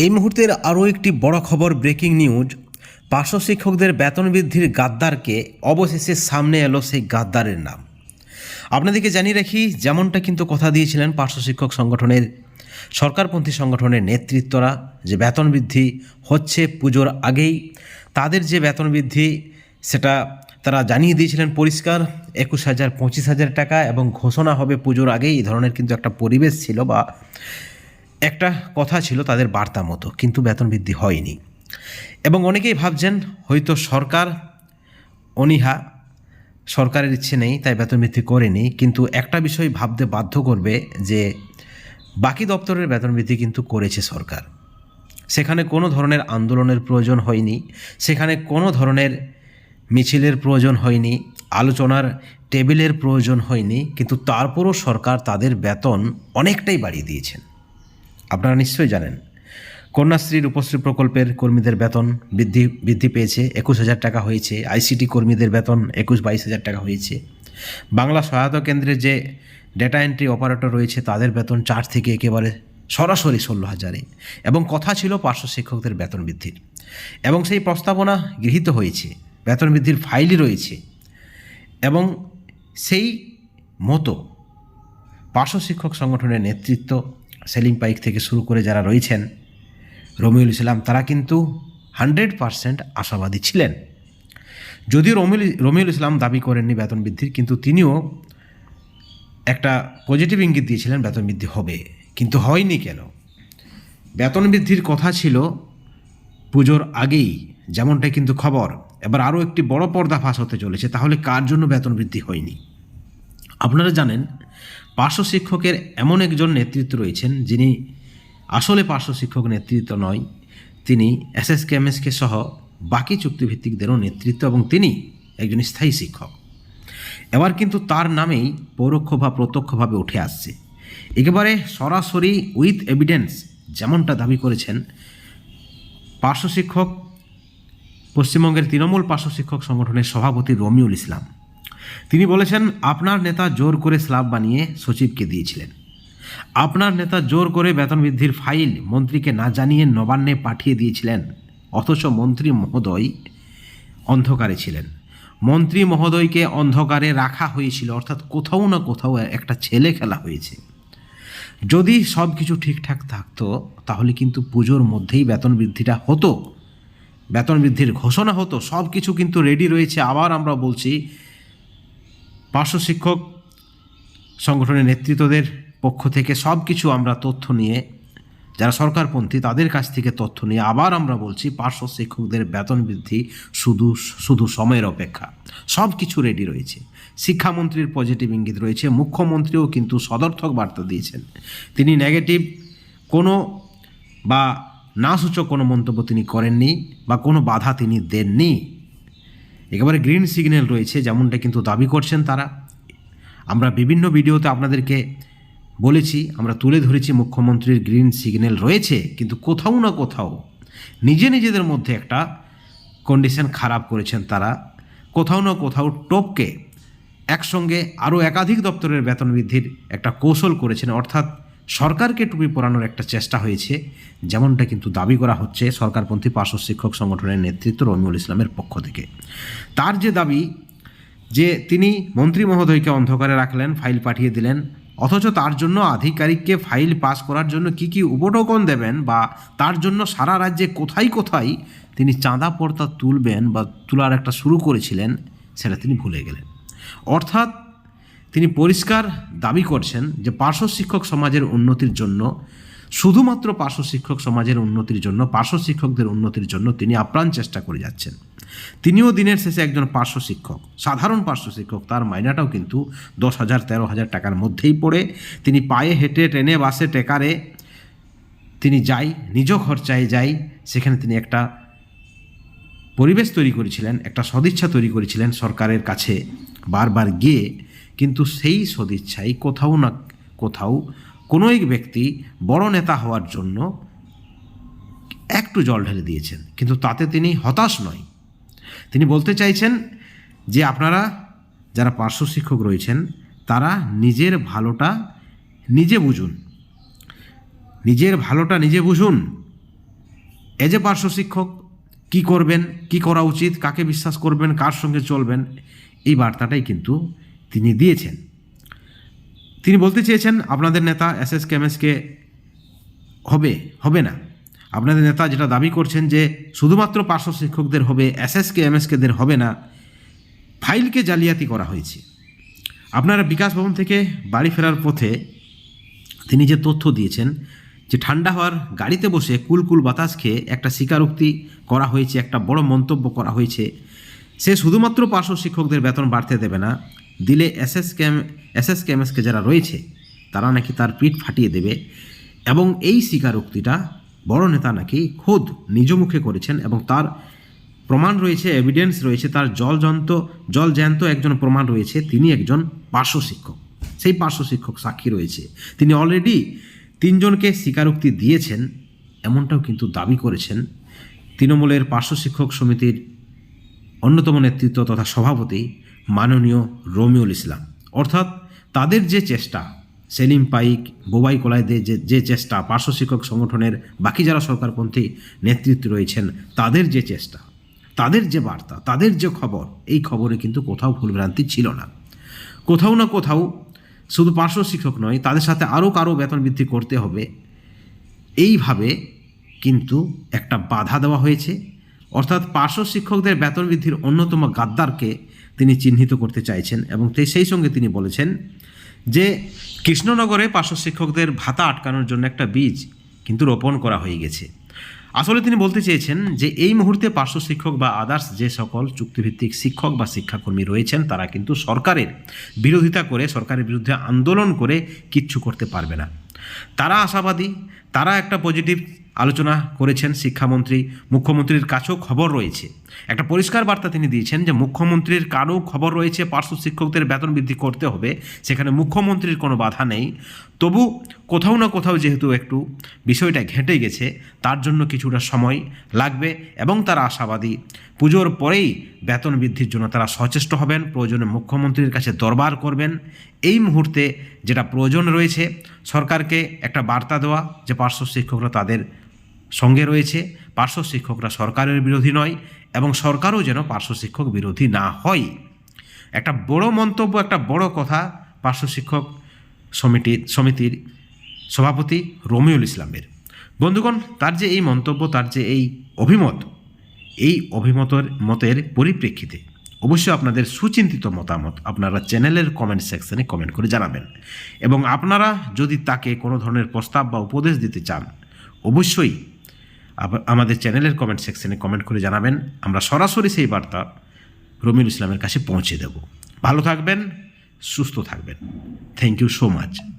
এই মুহূর্তের আরও একটি বড় খবর ব্রেকিং নিউজ। পার্শ্ব শিক্ষকদের বেতন বৃদ্ধির গাদ্দারকে অবশেষে সামনে এলো সেই গাদ্দারের নাম। আপনাদেরকে জানিয়ে রাখি, যেমনটা কিন্তু কথা দিয়েছিলেন পার্শ্ব শিক্ষক সংগঠনের সরকারপন্থী সংগঠনের নেতৃত্বরা যে বেতন বৃদ্ধি হচ্ছে পুজোর আগেই, তাদের যে বেতন বৃদ্ধি, সেটা তারা জানিয়ে দিয়েছিলেন পরিষ্কার, একুশ হাজার, পঁচিশ হাজার টাকা এবং ঘোষণা হবে পুজোর আগেই। এই ধরনের কিন্তু একটা পরিবেশ ছিল বা একটা কথা ছিল তাদের বার্তা মতো, কিন্তু বেতন বৃদ্ধি হয়নি। এবং অনেকেই ভাবছেন, হয়তো সরকার, অনীহা, সরকারের ইচ্ছে নেই, তাই বেতন বৃদ্ধি করেনি, কিন্তু একটা বিষয় ভাবতে বাধ্য করবে যে, বাকি দপ্তরের বেতন বৃদ্ধি কিন্তু করেছে সরকার। সেখানে কোনো ধরনের আন্দোলনের প্রয়োজন হয়নি, সেখানে কোনো ধরনের মিছিলের প্রয়োজন হয়নি, আলোচনার টেবিলের প্রয়োজন হয়নি, কিন্তু তারপরও সরকার তাদের বেতন অনেকটাই বাড়িয়ে দিয়েছেন। আপনারা নিশ্চয়ই জানেন। কন্যাশ্রী রূপশ্রী প্রকল্পের কর্মীদের বেতন বৃদ্ধি বৃদ্ধি পেয়েছে, একুশ হাজার টাকা হয়েছে। আইসিটি কর্মীদের বেতন একুশ বাইশ হাজার টাকা হয়েছে। বাংলা সহায়তা কেন্দ্রে যে ডেটা এন্ট্রি অপারেটর রয়েছে, তাদের বেতন চার থেকে একেবারে সরাসরি ষোলো হাজারে। এবং কথা ছিল পার্শ্ব শিক্ষকদের বেতন বৃদ্ধির। এবং সেই প্রস্তাবনা গৃহীত হয়েছে, বেতন বৃদ্ধির ফাইলই রয়েছে। এবং সেই মতো পার্শ্ব শিক্ষক সংগঠনের নেতৃত্ব সেলিম পাইক থেকে শুরু করে যারা রয়েছেন, রমিউল ইসলাম, তারা কিন্তু হান্ড্রেড পারসেন্ট আশাবাদী ছিলেন। যদিও রমিউল রমিউল ইসলাম দাবি করেননি বেতন বৃদ্ধির, কিন্তু তিনিও একটা পজিটিভ ইঙ্গিত দিয়েছিলেন বেতন বৃদ্ধি হবে। কিন্তু হয়নি কেন? বেতন বৃদ্ধির কথা ছিল পুজোর আগেই, যেমনটাই কিন্তু খবর। এবার আরও একটি বড় পর্দা ফাঁস হতে চলেছে, তাহলে কার জন্য বেতন বৃদ্ধি হয়নি? আপনারা জানেন পার্শ্ব শিক্ষকের এমন একজন নেতৃত্ব রয়েছেন যিনি আসলে পার্শ্ব শিক্ষক নেতৃত্ব নয়, তিনি এস এস কে সহ বাকি চুক্তিভিত্তিকদেরও নেতৃত্ব এবং তিনি একজন স্থায়ী শিক্ষক। এবার কিন্তু তার নামেই পরোক্ষ বা প্রত্যক্ষভাবে উঠে আসছে। একেবারে সরাসরি উইথ এভিডেন্স যেমনটা দাবি করেছেন পার্শ্ব শিক্ষক পশ্চিমবঙ্গের তৃণমূল পার্শ্ব শিক্ষক সংগঠনের সভাপতি রমিউল ইসলাম। তিনি বলেছেন, আপনার নেতা জোর করে স্ল্যাব বানিয়ে সচিবকে দিয়েছিলেন। আপনার নেতা জোর করে বেতন বৃদ্ধির ফাইল মন্ত্রীকে না জানিয়ে নবান্নে পাঠিয়ে দিয়েছিলেন। অথচ মন্ত্রী মহোদয় অন্ধকারে ছিলেন। মন্ত্রী মহোদয়কে অন্ধকারে রাখা হয়েছিল, অর্থাৎ কোথাও না কোথাও একটা ছেলে খেলা হয়েছে। যদি সব কিছু ঠিকঠাক থাকতো, তাহলে কিন্তু পুজোর মধ্যেই বেতন বৃদ্ধিটা হতো। বেতন বৃদ্ধির ঘোষণা হতো, সব কিছু কিন্তু রেডি রয়েছে। আবার আমরা বলছি পার্শ্ব শিক্ষক সংগঠনের নেতৃত্বদের পক্ষ থেকে সব কিছু আমরা তথ্য নিয়ে, যারা সরকারপন্থী তাদের কাছ থেকে তথ্য নিয়ে আবার আমরা বলছি পার্শ্ব শিক্ষকদের বেতন বৃদ্ধি শুধু শুধু সময়ের অপেক্ষা। সব কিছু রেডি রয়েছে। শিক্ষামন্ত্রীর পজিটিভ ইঙ্গিত রয়েছে। মুখ্যমন্ত্রীও কিন্তু সদর্থক বার্তা দিয়েছেন। তিনি নেগেটিভ কোনো বা না সূচক কোনো মন্তব্য তিনি করেননি বা কোনো বাধা তিনি দেননি। একেবারে গ্রিন সিগন্যাল রয়েছে, যেমনটা কিন্তু দাবি করছেন তারা। আমরা বিভিন্ন ভিডিওতে আপনাদেরকে বলেছি, আমরা তুলে ধরেছি মুখ্যমন্ত্রীর গ্রিন সিগন্যাল রয়েছে, কিন্তু কোথাও না কোথাও নিজে নিজেদের মধ্যে একটা কন্ডিশন খারাপ করেছেন তারা। কোথাও না কোথাও টপকে একসঙ্গে আরও একাধিক দপ্তরের বেতন বৃদ্ধির একটা কৌশল করেছেন, অর্থাৎ সরকারকে টুপি পরানোর একটা চেষ্টা হয়েছে, যেমনটা কিন্তু দাবি করা হচ্ছে সরকারপন্থী পার্শ্ব শিক্ষক সংগঠনের নেতৃত্ব রমিউল ইসলামের পক্ষ থেকে। তার যে দাবি, যে তিনি মন্ত্রী মহোদয়কে অন্ধকারে রাখলেন, ফাইল পাঠিয়ে দিলেন, অথচ তার জন্য আধিকারিককে ফাইল পাস করার জন্য কি কি উপটোকন দেবেন বা তার জন্য সারা রাজ্যে কোথায় কোথায় তিনি চাঁদা পর্দা তুলবেন বা তোলার একটা শুরু করেছিলেন, সেটা তিনি ভুলে গেলেন। অর্থাৎ তিনি পরিষ্কার দাবি করছেন যে পার্শ্ব শিক্ষক সমাজের উন্নতির জন্য, শুধুমাত্র পার্শ্ব শিক্ষক সমাজের উন্নতির জন্য, পার্শ্ব শিক্ষকদের উন্নতির জন্য তিনি আপ্রাণ চেষ্টা করে যাচ্ছেন। তিনিও দিনের শেষে একজন পার্শ্ব শিক্ষক, সাধারণ পার্শ্ব শিক্ষক, তার মাইনাটাও কিন্তু দশ হাজার, তেরো হাজার টাকার মধ্যেই পড়ে। তিনি পায়ে হেঁটে, ট্রেনে, বাসে, টেকারে তিনি যাই, নিজ খরচায় যাই, সেখানে তিনি একটা পরিবেশ তৈরি করেছিলেন, একটা সদিচ্ছা তৈরি করেছিলেন সরকারের কাছে। বারবার গিয়ে কিন্তু সেই সদিচ্ছাই কোথাও না কোথাও কোনো এক ব্যক্তি বড় নেতা হওয়ার জন্য একটু জল ঢেলে দিয়েছেন। কিন্তু তাতে তিনি হতাশ নয়। তিনি বলতে চাইছেন যে আপনারা যারা পার্শ্ব শিক্ষক রয়েছেন, তারা নিজের ভালোটা নিজে বুঝুন। নিজের ভালোটা নিজে বুঝুন। এজ এ পার্শ্ব শিক্ষক কি করবেন, কি করা উচিত, কাকে বিশ্বাস করবেন, কার সঙ্গে চলবেন, এই বার্তাটাই কিন্তু তিনি দিয়েছেন। তিনি বলতে চেয়েছেন, আপনাদের নেতা এস এস কেমএসকে হবে হবে না। আপনাদের নেতা যেটা দাবি করছেন যে শুধুমাত্র পার্শ্ব শিক্ষকদের হবে এসএসকে এমএসকেদের হবে না, ফাইলকে জালিয়াতি করা হয়েছে। আপনারা বিকাশ ভবন থেকে বাড়ি ফেরার পথে তিনি যে তথ্য দিয়েছেন যে ঠান্ডা হওয়ার গাড়িতে বসে কুলকুল বাতাস খেয়ে একটা স্বীকারোক্তি করা হয়েছে, একটা বড় মন্তব্য করা হয়েছে, সে শুধুমাত্র পার্শ্ব শিক্ষকদের বেতন বাড়তে দেবে না দিলে এসএস ক্যাম, এসএস ক্যামএসকে যারা রয়েছে, তারা নাকি তার পিঠ ফাটিয়ে দেবে এবং এই স্বীকারোক্তিটা বড় নেতা নাকি খোদ নিজ মুখে করেছেন এবং তার প্রমাণ রয়েছে এভিডেন্স রয়েছে, তার জলজন্ত জল জ্যান্ত একজন প্রমাণ রয়েছে, তিনি একজন পার্শ্ব শিক্ষক। সেই পার্শ্ব শিক্ষক সাক্ষী রয়েছে। তিনি অলরেডি তিনজনকে স্বীকারোক্তি দিয়েছেন, এমনটাও কিন্তু দাবি করেছেন। তৃণমূলের পার্শ্ব শিক্ষক সমিতির অন্যতম নেতৃত্ব তথা সভাপতি মাননীয় রমিউল ইসলাম। অর্থাৎ তাদের যে চেষ্টা, সেলিম পাইক, বোবাই কোলাইদের যে যে চেষ্টা, পার্শ্ব শিক্ষক সংগঠনের বাকি যারা সরকারপন্থী নেতৃত্ব রয়েছেন, তাদের যে চেষ্টা, তাদের যে বার্তা, তাদের যে খবর, এই খবরে কিন্তু কোথাও ভুলভ্রান্তি ছিল না। কোথাও না কোথাও শুধু পার্শ্ব শিক্ষক নয়, তাদের সাথে আরও কারও বেতন বৃদ্ধি করতে হবে। এইভাবে কিন্তু একটা বাধা দেওয়া হয়েছে। অর্থাৎ পার্শ্ব শিক্ষকদের বেতন বৃদ্ধির অন্যতম গাদ্দারকে তিনি চিহ্নিত করতে চাইছেন এবং সেই সঙ্গে তিনি বলেছেন যে কৃষ্ণনগরে পার্শ্ব শিক্ষকদের ভাতা আটকানোর জন্য একটা বীজ কিন্তু রোপণ করা হয়ে গেছে। আসলে তিনি বলতে চেয়েছেন যে এই মুহূর্তে পার্শ্ব শিক্ষক বা আদার্স যে সকল চুক্তিভিত্তিক শিক্ষক বা শিক্ষাকর্মী রয়েছেন তারা কিন্তু সরকারের বিরোধিতা করে, সরকারের বিরুদ্ধে আন্দোলন করে কিচ্ছু করতে পারবে না। তারা আশাবাদী, তারা একটা পজিটিভ আলোচনা করেছেন শিক্ষামন্ত্রী, মুখ্যমন্ত্রীর কাছেও খবর রয়েছে। একটা পরিষ্কার বার্তা তিনি দিয়েছেন যে, মুখ্যমন্ত্রীর কারও খবর রয়েছে, পার্শ্ব শিক্ষকদের বেতন বৃদ্ধি করতে হবে, সেখানে মুখ্যমন্ত্রীর কোনো বাধা নেই। তবু কোথাও না কোথাও যেহেতু একটু বিষয়টা ঘেঁটে গেছে, তার জন্য কিছুটা সময় লাগবে এবং তারা আশাবাদী। পুজোর পরেই বেতন বৃদ্ধির জন্য তারা সচেষ্ট হবেন, প্রয়োজনে মুখ্যমন্ত্রীর কাছে দরবার করবেন। এই মুহূর্তে যেটা প্রয়োজন রয়েছে, সরকারকে একটা বার্তা দেওয়া যে, পার্শ্ব শিক্ষকরা তাদের সঙ্গে রয়েছে পার্শ্ব শিক্ষকরা সরকারের বিরোধী নয় এবং সরকারও যেন পার্শ্ব শিক্ষক বিরোধী না হয়। একটা বড় মন্তব্য, একটা বড় কথা পার্শ্ব শিক্ষক সমিতির সমিতির সভাপতি রমিউল ইসলামের। বন্ধুগণ, তার যে এই মন্তব্য, তার যে এই অভিমত, এই অভিমতের, মতের পরিপ্রেক্ষিতে অবশ্যই আপনাদের সুচিন্তিত মতামত আপনারা চ্যানেলের কমেন্ট সেকশনে কমেন্ট করে জানাবেন। এবং আপনারা যদি তাকে কোনো ধরনের প্রস্তাব বা উপদেশ দিতে চান, অবশ্যই আমাদের চ্যানেলের কমেন্ট সেকশনে কমেন্ট করে জানাবেন। আমরা সরাসরি সেই বার্তা রমিউল ইসলামের কাছে পৌঁছে দেব। ভালো থাকবেন, সুস্থ থাকবেন। Thank you so much